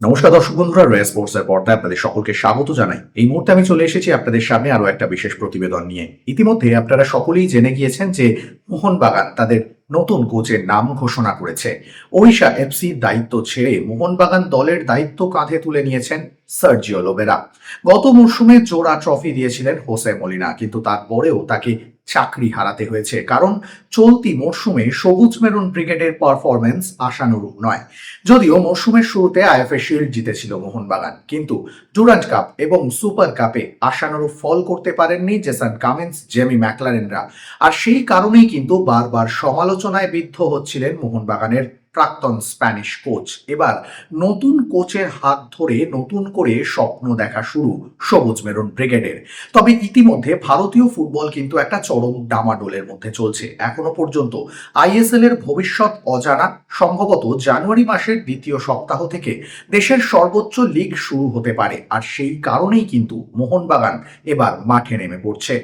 নমস্কার দর্শক বন্ধুরা রয়ে স্পোর্টস এর পর্দায় আপনাদের সকলকে স্বাগত জানাই। এই মুহূর্তে আমি চলে এসেছি আপনাদের সামনে আরও একটা বিশেষ প্রতিবেদন নিয়ে। ইতিমধ্যে আপনারা সকলেই জেনে গিয়েছেন যে মোহনবাগান তাদের নতুন কোচের নাম ঘোষণা করেছে। ওড়িশা এফসি দায়িত্ব ছেড়ে মোহনবাগান দলের দায়িত্ব কাঁধে তুলে নিয়েছেন সার্জিও লোবেরা। গত মরশুমে জোড়া ট্রফি দিয়েছিলেন হোসে মলিনা, কিন্তু তারপরেও তাকে চাকরি হারাতে হয়েছে, কারণ চলতি মরশুমে সবুজ মেরুন ব্রিগেডের পারফরমেন্স আশানুরূপ নয়। যদিও মরশুমের শুরুতে আইএফএ শিল্ড জিতেছিল মোহনবাগান, কিন্তু ডুরান্ট কাপ এবং সুপার কাপে আশানুরূপ ফল করতে পারেননি জেসান কামিন্স, জেমি ম্যাকলারেনরা। আর সেই কারণেই কিন্তু বারবার সমালোচনায় বিদ্ধ হচ্ছিলেন মোহনবাগানের প্রাক্তন স্প্যানিশ কোচ। এবার নতুন কোচের হাত ধরে নতুন করে স্বপ্ন দেখা শুরু সবুজ মেরুন ব্রিগেডের। তবে ইতিমধ্যে ভারতীয় ফুটবল কিন্তু একটা চরম ডামাডোলের মধ্যে চলছে। এখনও পর্যন্ত আইএসএল এর ভবিষ্যৎ অজানা, সম্ভবত জানুয়ারি মাসের দ্বিতীয় সপ্তাহ থেকে দেশের সর্বোচ্চ লিগ শুরু হতে পারে। আর সেই কারণেই কিন্তু মোহনবাগান এবার মাঠে নেমে পড়ছে।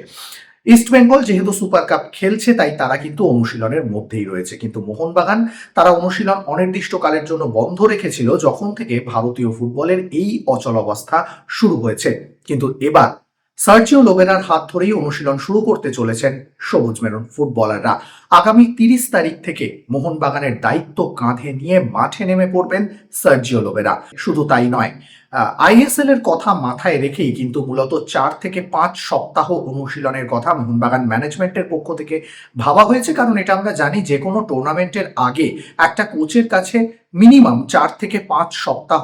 ইস্টবেঙ্গল যেহেতু সুপার কাপ খেলছে, তাই তারা কিন্তু অনুশীলনের মধ্যেই রয়েছে। কিন্তু মোহনবাগান, তারা অনুশীলন অনির্দিষ্টকালের জন্য বন্ধ রেখেছিল, যখন থেকে ভারতীয় ফুটবলের এই অচল অবস্থা শুরু হয়েছে। কিন্তু এবার সার্জিও লোবেরার হাত ধরেই অনুশীলন শুরু করতে চলেছেন সবুজ মেরুন ফুটবলাররা। আগামী তিরিশ তারিখ থেকে মোহনবাগানের দায়িত্ব কাঁধে নিয়ে মাঠে নেমে পড়বেন সার্জিও লোবেরা শুধু তাই নয় আইএসএল এর কথা মাথায় রেখেই কিন্তু মূলত চার থেকে পাঁচ সপ্তাহ অনুশীলনের কথা মোহনবাগান ম্যানেজমেন্টের পক্ষ থেকে ভাবা হয়েছে। কারণ এটা আমরা জানি যে কোনো টুর্নামেন্টের আগে একটা কোচের কাছে মিনিমাম চার থেকে পাঁচ সপ্তাহ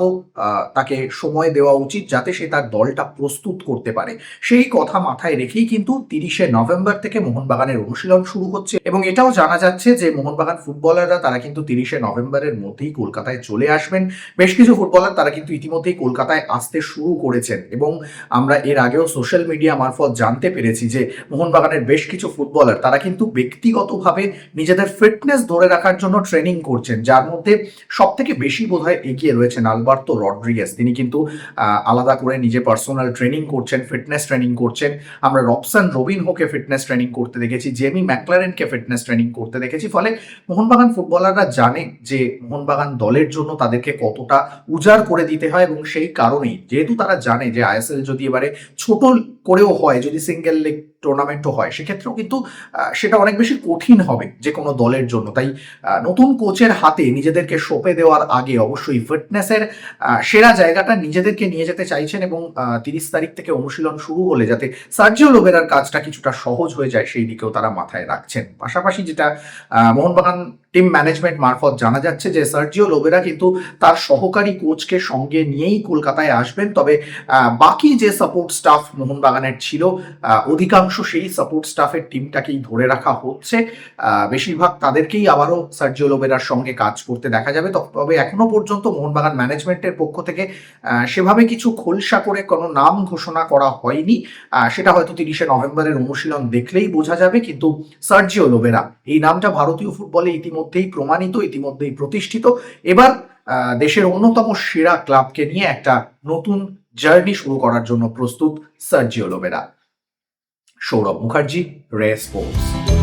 তাকে সময় দেওয়া উচিত যাতে সে তার দলটা প্রস্তুত করতে পারে। সেই কথা মাথায় রেখেই কিন্তু তিরিশে নভেম্বর থেকে মোহনবাগানের অনুশীলন শুরু হচ্ছে এবং এটাও জানা যাচ্ছে যে মোহনবাগান ফুটবলাররা তারা কিন্তু তিরিশে নভেম্বরের মধ্যেই কলকাতায় চলে আসবেন। বেশ কিছু ফুটবলার তারা কিন্তু ইতিমধ্যেই কলকাতায় আসতে শুরু করেছেন এবং আমরা এর আগেও সোশ্যাল মিডিয়া মারফত জানতে পেরেছি যে মোহনবাগানের বেশ কিছু ফুটবলার তারা কিন্তু ব্যক্তিগতভাবে নিজেদের ফিটনেস ধরে রাখার জন্য ট্রেনিং করছেন, যার মধ্যে সব থেকে বেশি বোধহয় এগিয়ে রয়েছেন আলবার্তো রড্রিগেস তিনি কিন্তু আলাদা করে নিজে পার্সোনাল ট্রেনিং করছেন ফিটনেস ট্রেনিং করছেন। আমরা রবসান রবিন হোকে ফিটনেস ট্রেনিং করতে দেখেছি, জেমি ম্যাকলারেনকে ফিটনেস ট্রেনিং করতে দেখেছি। ফলে মোহনবাগান ফুটবলাররা জানে যে মোহনবাগান দলের জন্য তাদেরকে কতটা উজাড় করে দিতে হয় এবং সেই কারণেই। যেহেতু তারা জানে যে আইএসএল যদি এবারে ছোট করেও হয় যদি সিঙ্গেল লেগ টুর্নামেন্টও হয় সেক্ষেত্রেও কিন্তু সেটা অনেক বেশি কঠিন হবে যে কোনো দলের জন্য। তাই নতুন কোচের হাতে নিজেদেরকে সঁপে দেওয়ার আগে অবশ্যই ফিটনেসের সেরা জায়গাটা নিজেদেরকে নিয়ে যেতে চাইছেন এবং তিরিশ তারিখ থেকে অনুশীলন শুরু হলে যাতে সার্জিও লোবেরার কাজটা কিছুটা সহজ হয়ে যায় সেই দিকেও তারা মাথায় রাখছেন। পাশাপাশি যেটা মোহনবাগান টিম ম্যানেজমেন্ট মারফত জানা যাচ্ছে যে সার্জিও লোবেরা কিন্তু তার সহকারী কোচকে সঙ্গে নিয়েই কলকাতায় আসবেন। তবে বাকি যে সাপোর্ট স্টাফ মোহনবাগানের ছিল আহ, অধিকাংশ সেই সাপোর্ট স্টাফের টিমটাকেই ধরে রাখা হচ্ছে। বেশিরভাগ তাদেরকেই আবারও সার্জিও লোবেরার সঙ্গে কাজ করতে দেখা যাবে। তবে- এখনও পর্যন্ত মোহনবাগান ম্যানেজমেন্টের পক্ষ থেকে সেভাবে কিছু খোলসা করে কোনো নাম ঘোষণা করা হয়নি। সেটা হয়তো তিরিশে নভেম্বরের অনুশীলন দেখলেই বোঝা যাবে। কিন্তু সার্জিও লোবেরা, এই নামটা ভারতীয় ফুটবলে ইতিমধ্যেই প্রমাণিত, ইতিমধ্যেই প্রতিষ্ঠিত। এবার দেশের অন্যতম সেরা ক্লাবকে নিয়ে একটা নতুন জার্নি শুরু করার জন্য প্রস্তুত সার্জিও লোবেরা। সৌরভ মুখার্জি রে স্পোর্টস।